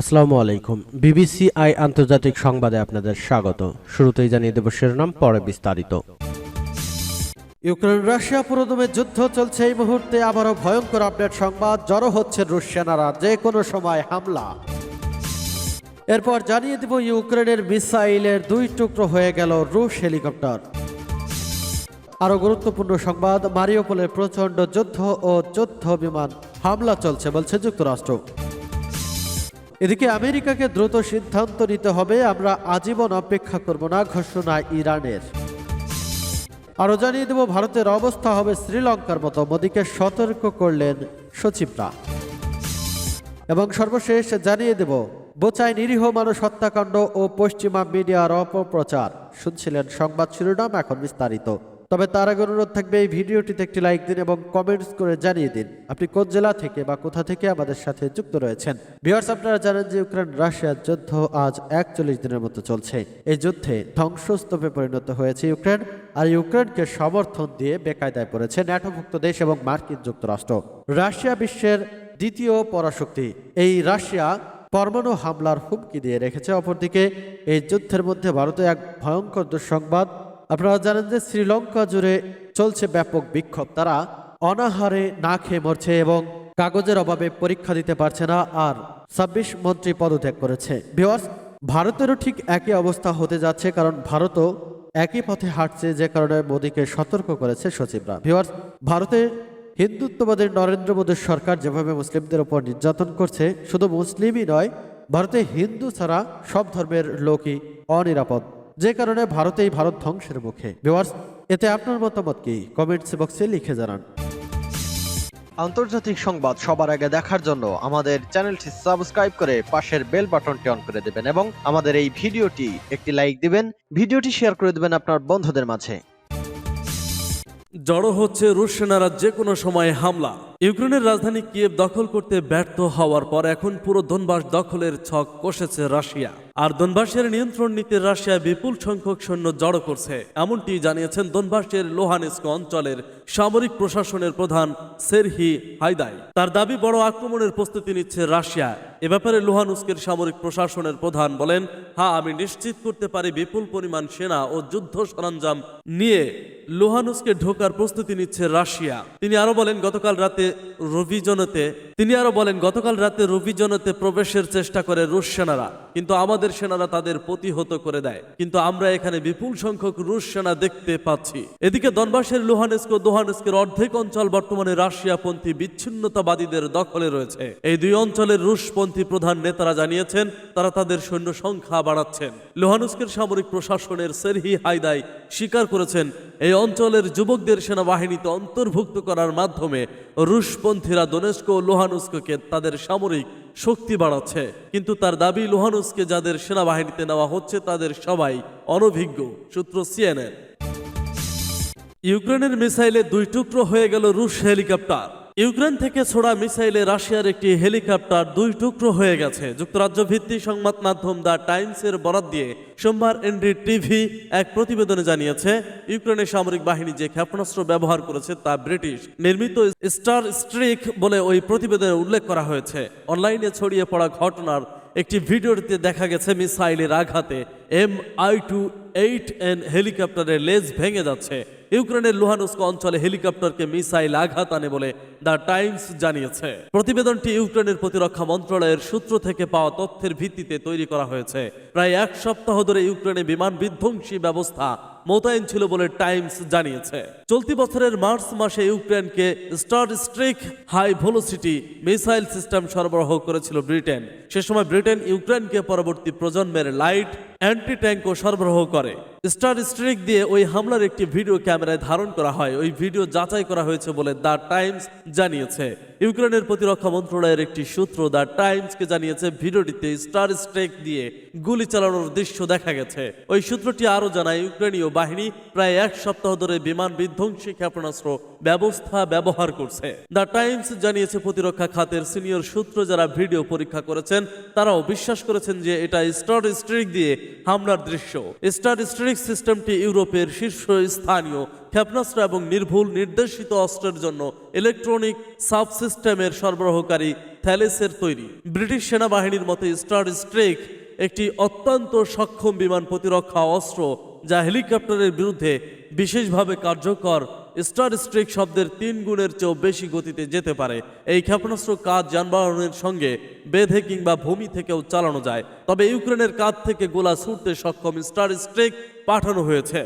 আসসালামু আলাইকুম। BBC I আন্তর্জাতিক সংবাদে আপনাদের স্বাগত। শুরুতেই জানিয়ে দেব শিরোনাম, পরে বিস্তারিত। ইউক্রেন, রাশিয়া পুরোদমে যুদ্ধ চলছে এই মুহূর্তে। আবারও ভয়ঙ্কর আপডেট সংবাদ, জড়ো হচ্ছে রুশ সেনারা, যে কোনো সময় হামলা। এরপর জানিয়ে দেব ইউক্রেনের মিসাইলের দুই টুকরো হয়ে গেল রুশ হেলিকপ্টার। আরও গুরুত্বপূর্ণ সংবাদ মারিওপোলের প্রচণ্ড যুদ্ধ ও যুদ্ধ বিমান হামলা চলছে বলছে যুক্তরাষ্ট্র। এদিকে আমেরিকাকে দ্রুত সিদ্ধান্ত নিতে হবে, আমরা আজীবন অপেক্ষা করব না, ঘোষণা ইরানের। আরও জানিয়ে দেব, ভারতের অবস্থা হবে শ্রীলঙ্কার মতো, মোদীকে সতর্ক করলেন সচিবরা। এবং সর্বশেষ জানিয়ে দেব বোচায় নিরীহ মানুষ হত্যাকাণ্ড ও পশ্চিমা মিডিয়ার অপপ্রচার। শুনছিলেন সংবাদ শিরোনাম, এখন বিস্তারিত। তবে তার আগে অনুরোধ থাকবে এই ভিডিওটিতে একটি লাইক দিন এবং কমেন্টস করে জানিয়ে দিন, আপনি কোন জেলা থেকে বা কোথা থেকে আমাদের সাথে যুক্ত রয়েছেন। ভিউয়ার্স আপনারা জানেন যে ইউক্রেন, রাশিয়ার যুদ্ধ আজ একচল্লিশ দিনের মতো চলছে। এই যুদ্ধে ধ্বংসস্তূপে পরিণত হয়েছে ইউক্রেন আর ইউক্রেনকে সমর্থন দিয়ে বেকায়দায় পড়েছে ন্যাটোভুক্ত দেশ এবং মার্কিন যুক্তরাষ্ট্র। রাশিয়া বিশ্বের দ্বিতীয় পরাশক্তি। এই রাশিয়া পরমাণু হামলার হুমকি দিয়ে রেখেছে। অপরদিকে এই যুদ্ধের মধ্যে ভারতে এক ভয়ঙ্কর দুঃসংবাদ আপনারা জানেন যে শ্রীলঙ্কা জুড়ে চলছে ব্যাপক বিক্ষোভ। তারা অনাহারে না খেয়ে মরছে এবং কাগজের অভাবে পরীক্ষা দিতে পারছে না আর ছাব্বিশ মন্ত্রী পদত্যাগ করেছে। ভিওয়ার্স ভারতেরও ঠিক একই অবস্থা হতে যাচ্ছে কারণ ভারতও একই পথে হাঁটছে যে কারণে মোদীকে সতর্ক করেছে সচিবরা। ভিওয়ার্স ভারতে হিন্দুত্ববাদের নরেন্দ্র মোদীর সরকার যেভাবে মুসলিমদের ওপর নির্যাতন করছে, শুধু মুসলিমই নয়, ভারতে হিন্দু ছাড়া সব ধর্মের লোকই অনিরাপদ। যে কারণে ভারতেই ভারত ধ্বংসের মুখে। ভিওয়ার্স এতে আপনার মতামত কি? কমেন্টস বক্সে লিখে জানান। আন্তর্জাতিক সংবাদ সবার আগে দেখার জন্য আমাদের চ্যানেলটি সাবস্ক্রাইব করে পাশের বেল বাটনটি অন করে দেবেন এবং আমাদের এই ভিডিওটি একটি লাইক দিবেন ভিডিওটি শেয়ার করে দেবেন আপনার বন্ধুদের মাঝে। জড়ো হচ্ছে রুশ সেনারা যে কোনো সময় হামলা। ইউক্রেনের রাজধানী কিয়েভ দখল করতে ব্যর্থ হওয়ার পর এখন পুরো দনবাস দখলের ছক কষেছে রাশিয়া। আর দনবাসের নিয়ন্ত্রণ নিতে রাশিয়া বিপুল সংখ্যক সৈন্য জড়ো করছে। এমনটি জানিয়েছেন দনবাসের লোহানেস্ক অঞ্চলের সামরিক প্রশাসনের প্রধান সেরহি হাইদাই। তার দাবি, বড় আক্রমণের প্রস্তুতি নিচ্ছে রাশিয়া। এ ব্যাপারে লোহানুস্কের সামরিক প্রশাসনের প্রধান বলেন হ্যাঁ আমি নিশ্চিত করতে পারি বিপুল পরিমাণ সেনা ও যুদ্ধ সরঞ্জাম নিয়ে লোহানুস্কে ঢোকার প্রস্তুতি নিচ্ছে রাশিয়া। তিনি আরও বলেন, গতকাল রাতে রবিজনতে তিনি আরও বলেন, গতকাল রাতে রবিজনতে প্রবেশের চেষ্টা করে রুশ সেনারা, কিন্তু আমাদের সেনারা তাদের প্রতিহত করে দেয়। কিন্তু আমরা এখানে বিপুল সংখ্যক রুশ সেনা দেখতে পাচ্ছি। এদিকে দনবাসের লোহানেস্ক দোহানেস্কের অর্ধেক অঞ্চল বর্তমানে রাশিয়াপন্থী বিচ্ছিন্নতাবাদীদের দখলে রয়েছে। এই দুই অঞ্চলের রুশপন্থী প্রধান নেতারা জানিয়েছেন, তারা তাদের সৈন্য সংখ্যা বাড়াচ্ছেন। লোহানুস্কের সামরিক প্রশাসনের সেরহি হাইদাই স্বীকার করেছেন, এই অঞ্চলের যুবকদের সেনাবাহিনীতে অন্তর্ভুক্ত করার মাধ্যমে রুশপন্থীরা দোনেস্ক ও লোহানুস্ককে তাদের সামরিক শক্তি বাড়াচ্ছে। কিন্তু তার দাবি লোহানুস্কে যাদের সেনাবাহিনীতে নেওয়া হচ্ছে, তাদের সবাই অনভিজ্ঞ, সূত্র সিএনএন। ইউক্রেনের মিসাইলে দুই টুকরো হয়ে গেল রুশ হেলিকপ্টার। ইউক্রেন থেকে ছোড়া মিসাইলে রাশিয়ার একটি হেলিকপ্টার দুই টুকরো হয়ে গেছে। যুক্তরাজ্য ভিত্তিক সংবাদ মাধ্যম দ্য টাইমসের বরাত দিয়ে সোমবার এনডি টিভি এক প্রতিবেদনে জানিয়েছে, ইউক্রেনের সামরিক বাহিনী যে ক্ষেপণাস্ত্র ব্যবহার করেছে তা ব্রিটিশ নির্মিত স্টার স্ট্রিক বলে ওই প্রতিবেদনে উল্লেখ করা হয়েছে। অনলাইনে ছড়িয়ে পড়া ঘটনার একটি ভিডিওটিতে দেখা গেছে, মিসাইলের আঘাতে M I two eight N হেলিকপ্টারের লেজ ভেঙে যাচ্ছে। ইউক্রেনের লুহানুস্ক অঞ্চলে হেলিকপ্টারকে মিসাইল আঘাত আনে বলে দ্য টাইমস জানিয়েছে। প্রতিবেদনটি ইউক্রেনের প্রতিরক্ষা মন্ত্রণালয়ের সূত্র থেকে পাওয়া তথ্যের ভিত্তিতে তৈরি করা হয়েছে। প্রায় এক সপ্তাহ ধরে ইউক্রেনে বিমান বিধ্বংসী ব্যবস্থা মোতায়েন ছিল বলে টাইমস জানিয়েছে। চলতি বছরের মার্চ মাসে ইউক্রেনকে Star Streak high velocity missile system সরবরাহ করেছিল ব্রিটেন। সে সময় ব্রিটেন ইউক্রেনকে পরবর্তী প্রজন্মের লাইট অ্যান্টি ট্যাঙ্কও সরবরাহ করে। স্টার স্ট্রিক দিয়ে ওই হামলার একটি ভিডিও ক্যামেরায় ধারণ করা হয়। ওই ভিডিও যাচাই করা হয়েছে বলে দ্য টাইমস জানিয়েছে। ইউক্রেনের প্রতিরক্ষা মন্ত্রণালয়ের একটি সূত্র দ্য টাইমসকে জানিয়েছে, ভিডিওটিতে স্টার স্ট্রেক দিয়ে গুলি চালানোর দৃশ্য দেখা গেছে। ওই সূত্রটি আরও জানায়, ইউক্রেনীয় বাহিনী প্রায় এক সপ্তাহ ধরে বিমান বিধ্বংসী ক্ষেপণাস্ত্র ব্যবস্থা ব্যবহার করছে। দ্য টাইমস জানিয়েছে প্রতিরক্ষা খাতের সিনিয়র সূত্র যারা ভিডিও পরীক্ষা করেছেন, তারাও বিশ্বাস করেছেন যে এটা স্টার স্ট্রিক দিয়ে হামলার দৃশ্য। স্টার স্ট্রিক সিস্টেমটি ইউরোপের শীর্ষ স্থানীয় ক্ষেপণাস্ত্র এবং নির্ভুল নির্দেশিত অস্ত্রের জন্য ইলেকট্রনিক সাবসিস্টেমের সরবরাহকারী থ্যালেসের তৈরি। ব্রিটিশ সেনাবাহিনীর মতে, স্টার স্ট্রেক একটি অত্যন্ত সক্ষম বিমান প্রতিরক্ষা অস্ত্র যা হেলিকপ্টারের বিরুদ্ধে বিশেষভাবে কার্যকর স্টার স্ট্রেক শব্দের তিন গুণের চেয়েও বেশি গতিতে যেতে পারে। এই ক্ষেপণাস্ত্র কাজ যানবাহনের সঙ্গে বেঁধে কিংবা ভূমি থেকেও চালানো যায়। তবে ইউক্রেনের কাঁধ থেকে গোলা ছুটতে সক্ষম স্টার স্ট্রেক পাঠানো হয়েছে।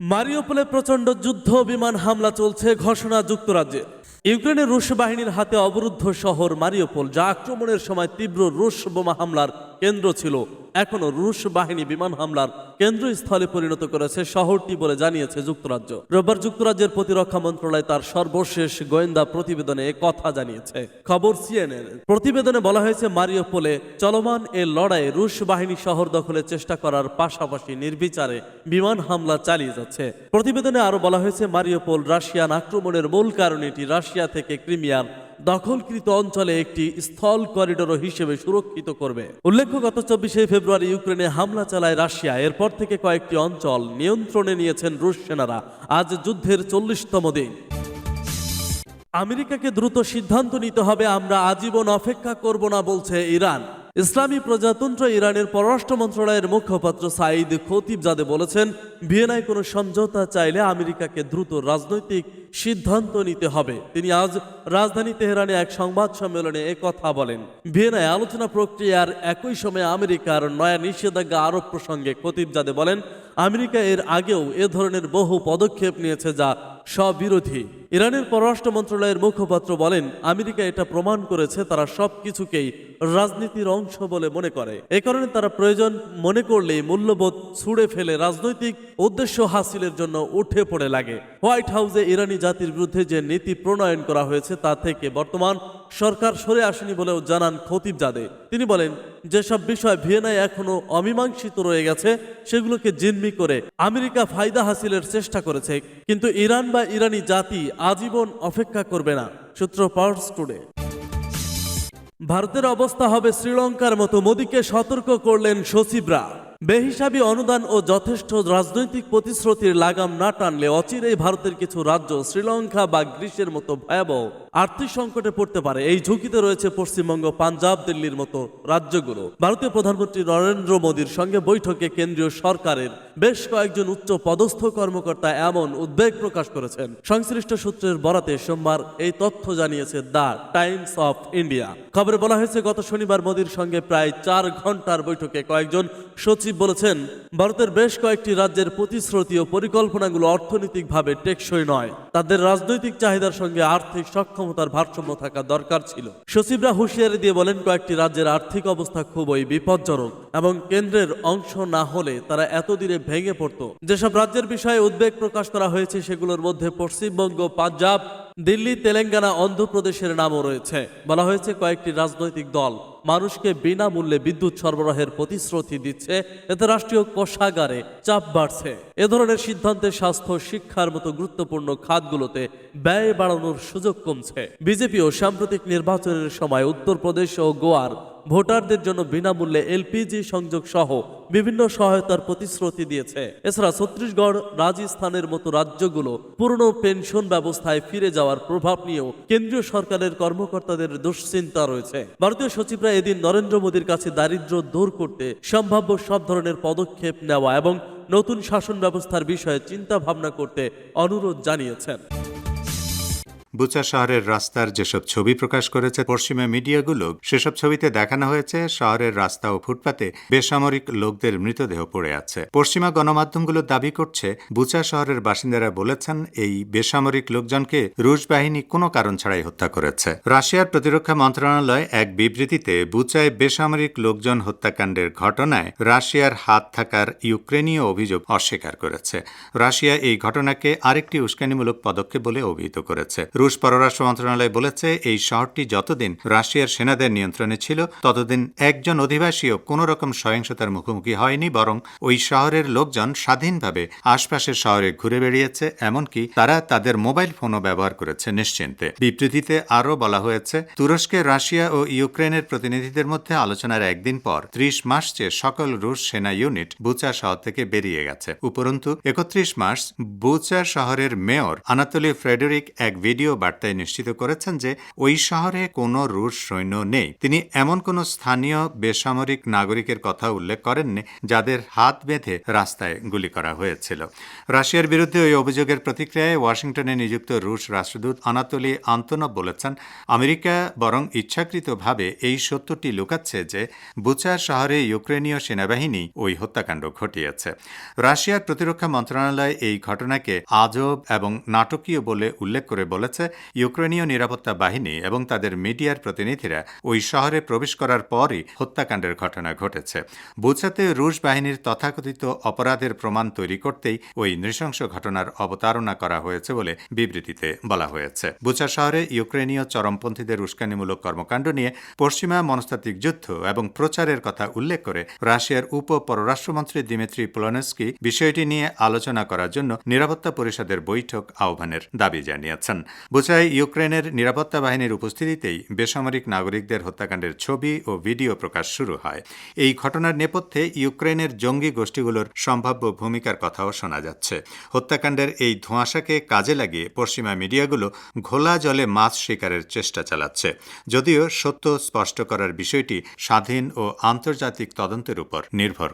মারিওপোলে প্রচণ্ড যুদ্ধ, বিমান হামলা চলছে, ঘোষণা যুক্তরাজ্যে। ইউক্রেনের রুশ বাহিনীর হাতে অবরুদ্ধ শহর মারিওপোল, যা আক্রমণের সময় তীব্র রুশ বোমা হামলার কেন্দ্র ছিল। এখনও রুশ বাহিনী বিমান হামলার কেন্দ্রস্থলে পরিণত করেছে শহরটি বলে জানিয়েছে যুক্তরাজ্য। রোববার যুক্তরাজ্যের প্রতিরক্ষা মন্ত্রণালয় তার সর্বশেষ গোয়েন্দা প্রতিবেদনে কথা জানিয়েছে। খবর সিএনএন প্রতিবেদনে বলা হয়েছে, মারিওপোলে চলমান এ লড়াইয়ে রুশ বাহিনী শহর দখলের চেষ্টা করার পাশাপাশি নির্বিচারে বিমান হামলা চালিয়ে যাচ্ছে। প্রতিবেদনে আরও বলা হয়েছে, মারিওপোল রাশিয়ান আক্রমণের মূল কারণ এটি। রাশিয়া থেকে ক্রিমিয়ার দখলকৃত অঞ্চলে একটি স্থল করিডোর হিসেবে সুরক্ষিত করবে। উল্লেখ্য, গত চব্বিশে ফেব্রুয়ারি ইউক্রেনে হামলা চালায় রাশিয়া। এরপর থেকে কয়েকটি অঞ্চল নিয়ন্ত্রণে নিয়েছেন রুশ সেনারা। আজ যুদ্ধের চল্লিশতম দিন। আমেরিকাকে দ্রুত সিদ্ধান্ত নিতে হবে, আমরা আজীবন অপেক্ষা করব না, বলছে ইরান। ইসলামী প্রজাতন্ত্র ইরানের পররাষ্ট্র মন্ত্রণালয়ের মুখপাত্র সাঈদ খতিবজাদে বলেছেন, ভিয়েনায় কোনো সমঝোতা চাইলে আমেরিকাকে দ্রুত রাজনৈতিক সিদ্ধান্ত নিতে হবে। তিনি আজ রাজধানী তেহরানে এক সংবাদ সম্মেলনে কথা বলেন। ভিয়েনায় আলোচনা প্রক্রিয়ার একই সময়ে আমেরিকার নয়া নিষেধাজ্ঞা আরোপ প্রসঙ্গে খতিবজাদে বলেন, আমেরিকা এর আগেও এ ধরনের বহু পদক্ষেপ নিয়েছে যা স্ববিরোধী। ইরানের পররাষ্ট্র মন্ত্রণালয়ের মুখপাত্র বলেন, আমেরিকা এটা প্রমাণ করেছে তারা সব কিছুকেই রাজনীতির অংশ বলে মনে করে। এ কারণে তারা প্রয়োজন মনে করলেই মূল্যবোধ ছুঁড়ে ফেলে রাজনৈতিক উদ্দেশ্য হাসিলের জন্য উঠে পড়ে লাগে। হোয়াইট হাউসে ইরানি জাতির বিরুদ্ধে যে নীতি প্রণয়ন করা হয়েছে তা থেকে বর্তমান সরকার সরে আসেনি বলেও জানান খতিবজাদে তিনি বলেন, যেসব বিষয় ভিয়েনায় এখনও অমীমাংসিত রয়ে গেছে, সেগুলোকে জিম্মি করে আমেরিকা ফায়দা হাসিলের চেষ্টা করেছে, কিন্তু ইরান বা ইরানি জাতি আজীবন অপেক্ষা করবে না। সূত্র পাওয়ার্স টুডে ভারতের অবস্থা হবে শ্রীলঙ্কার মতো, মোদীকে সতর্ক করলেন সচিবরা। বেহিসাবি অনুদান ও যথেষ্ট রাজনৈতিক প্রতিশ্রুতির লাগাম না টানলে অচিরেই ভারতের কিছু রাজ্য, শ্রীলঙ্কা বা গ্রীষ্মের মতো ভয়াবহ আর্থিক সংকটে পড়তে পারে। এই ঝুঁকিতে রয়েছে পশ্চিমবঙ্গ, পাঞ্জাব, দিল্লির মতো রাজ্যগুলো। ভারতীয় প্রধানমন্ত্রী নরেন্দ্র মোদীর সঙ্গে বৈঠকে কেন্দ্রীয় সরকারের বেশ কয়েকজন উচ্চ পদস্থ কর্মকর্তা এমন উদ্বেগ প্রকাশ করেছেন। সংশ্লিষ্ট সূত্রের বরাতে সোমবার এই তথ্য জানিয়েছে দ্য টাইমস অফ ইন্ডিয়া। খবরে বলা হয়েছে, গত শনিবার মোদীর সঙ্গে প্রায় চার ঘণ্টার বৈঠকে কয়েকজন সচিব বলেছেন, ভারতের বেশ কয়েকটি রাজ্যের প্রতিশ্রুতি ও পরিকল্পনাগুলো অর্থনৈতিকভাবে টেকসই নয়। তাদের রাজনৈতিক চাহিদার সঙ্গে আর্থিক সক্ষমতার ভারসাম্য থাকা দরকার ছিল। সচিবরা হুঁশিয়ারি দিয়ে বলেন, কয়েকটি রাজ্যের আর্থিক অবস্থা খুবই বিপজ্জনক এবং কেন্দ্রের অংশ না হলে তারা এতদিনে ভেঙে পড়ত। যেসব রাজ্যের বিষয়ে উদ্বেগ প্রকাশ করা হয়েছে, সেগুলোর মধ্যে পশ্চিমবঙ্গ, পাঞ্জাব, দিল্লি, তেলেঙ্গানা, অন্ধ্রপ্রদেশের নামও রয়েছে। বলা হয়েছে, কয়েকটি রাজনৈতিক দল মানুষকে বিনামূল্যে বিদ্যুৎ সরবরাহের প্রতিশ্রুতি দিচ্ছে। এতে রাষ্ট্রীয় কোষাগারে চাপ বাড়ছে। এ ধরনের সিদ্ধান্তে স্বাস্থ্য, শিক্ষার মতো গুরুত্বপূর্ণ খাতগুলোতে ব্যয় বাড়ানোর সুযোগ কমছে। বিজেপিও সাম্প্রতিক নির্বাচনের সময় উত্তরপ্রদেশ ও গোয়ার ভোটারদের জন্য বিনামূল্যে এলপিজি সংযোগ সহ বিভিন্ন সহায়তার প্রতিশ্রুতি দিয়েছে। এছাড়া ছত্তিশগড়, রাজস্থানের মতো রাজ্যগুলো পুরনো পেনশন ব্যবস্থায় ফিরে যাওয়ার প্রভাব নিয়েও কেন্দ্রীয় সরকারের কর্মকর্তাদের দুশ্চিন্তা রয়েছে। ভারতীয় সচিবরা এদিন নরেন্দ্র মোদীর কাছে দারিদ্র দূর করতে সম্ভাব্য সব ধরনের পদক্ষেপ নেওয়া এবং নতুন শাসন ব্যবস্থার বিষয়ে চিন্তা ভাবনা করতে অনুরোধ জানিয়েছেন। বুচা শহরের রাস্তার যেসব ছবি প্রকাশ করেছে পশ্চিমা মিডিয়াগুলো, সেসব ছবিতে দেখানো হয়েছে শহরের রাস্তা ও ফুটপাতে বেসামরিক লোকদের মৃতদেহ পড়ে আছে। পশ্চিমা গণমাধ্যমগুলো দাবি করছে বুচা শহরের বাসিন্দারা বলেছেন, এই বেসামরিক লোকজনকে রুশ বাহিনী কোনো কারণ ছাড়াই হত্যা করেছে। রাশিয়ার প্রতিরক্ষা মন্ত্রণালয় এক বিবৃতিতে বুচায় বেসামরিক লোকজন হত্যাকাণ্ডের ঘটনায় রাশিয়ার হাত থাকার ইউক্রেনীয় অভিযোগ অস্বীকার করেছে। রাশিয়া এই ঘটনাকে আরেকটি উস্কানিমূলক পদক্ষেপ বলে অভিহিত করেছে। রুশ পররাষ্ট্র মন্ত্রণালয় বলেছে, এই শহরটি যতদিন রাশিয়ার সেনাদের নিয়ন্ত্রণে ছিল, ততদিন একজন অধিবাসীও কোনো রকম সহিংসতার মুখোমুখি হয়নি, বরং ওই শহরের লোকজন স্বাধীনভাবে আশপাশের শহরে ঘুরে বেড়িয়েছে, এমনকি তারা তাদের মোবাইল ফোনও ব্যবহার করেছে নিশ্চিন্তে। বিবৃতিতে আরও বলা হয়েছে, তুরস্কে রাশিয়া ও ইউক্রেনের প্রতিনিধিদের মধ্যে আলোচনার একদিন পর ত্রিশ মাস চেয়ে সকল রুশ সেনা ইউনিট বুচা শহর থেকে বেরিয়ে গেছে। উপরন্তু, একত্রিশ মাস বুচা শহরের মেয়র আনাতলি ফ্রেডরিক এক ভিডিও বার্তায় নিশ্চিত করেছেন যে ওই শহরে কোনো রুশ সৈন্য নেই। তিনি এমন কোনো স্থানীয় বেসামরিক নাগরিকের কথা উল্লেখ করেননি, যাদের হাত বেঁধে রাস্তায় গুলি করা হয়েছিল। রাশিয়ার বিরুদ্ধে ওই অভিযোগের প্রতিক্রিয়ায় ওয়াশিংটনে নিযুক্ত রুশ রাষ্ট্রদূত আনাতোলি আন্তনব বলেছেন, আমেরিকা বরং ইচ্ছাকৃতভাবে এই সত্যটি লুকাচ্ছে যে বুচা শহরে ইউক্রেনীয় সেনাবাহিনী ওই হত্যাকাণ্ড ঘটিয়েছে। রাশিয়ার প্রতিরক্ষা মন্ত্রণালয় এই ঘটনাকে আজব এবং নাটকীয় বলে উল্লেখ করে বলেছে ইউক্রেনীয় নিরাপত্তা বাহিনী এবং তাদের মিডিয়ার প্রতিনিধিরা ওই শহরে প্রবেশ করার পরই হত্যাকাণ্ডের ঘটনা ঘটেছে। বুচাতে রুশ বাহিনীর তথাকথিত অপরাধের প্রমাণ তৈরি করতেই ওই নৃশংস ঘটনার অবতারণা করা হয়েছে বলে বিবৃতিতে বলা হয়েছে। বুচা শহরে ইউক্রেনীয় চরমপন্থীদের উস্কানিমূলক কর্মকাণ্ড নিয়ে পশ্চিমা মনস্তাত্ত্বিক যুদ্ধ এবং প্রচারের কথা উল্লেখ করে রাশিয়ার উপ পররাষ্ট্রমন্ত্রী দিমিত্রি পোলনেস্কি বিষয়টি নিয়ে আলোচনা করার জন্য নিরাপত্তা পরিষদের বৈঠক আহ্বানের দাবি জানিয়েছেন। বুচায় ইউক্রেনের নিরাপত্তা বাহিনীর উপস্থিতিতেই বেসামরিক নাগরিকদের হত্যাকাণ্ডের ছবি ও ভিডিও প্রকাশ শুরু হয়। এই ঘটনার নেপথ্যে ইউক্রেনের জঙ্গি গোষ্ঠীগুলোর সম্ভাব্য ভূমিকার কথাও শোনা যাচ্ছে। হত্যাকাণ্ডের এই ধোঁয়াশাকে কাজে লাগিয়ে পশ্চিমা মিডিয়াগুলো ঘোলা জলে মাছ শিকারের চেষ্টা চালাচ্ছে। যদিও সত্য স্পষ্ট করার বিষয়টি স্বাধীন ও আন্তর্জাতিক তদন্তের উপর নির্ভর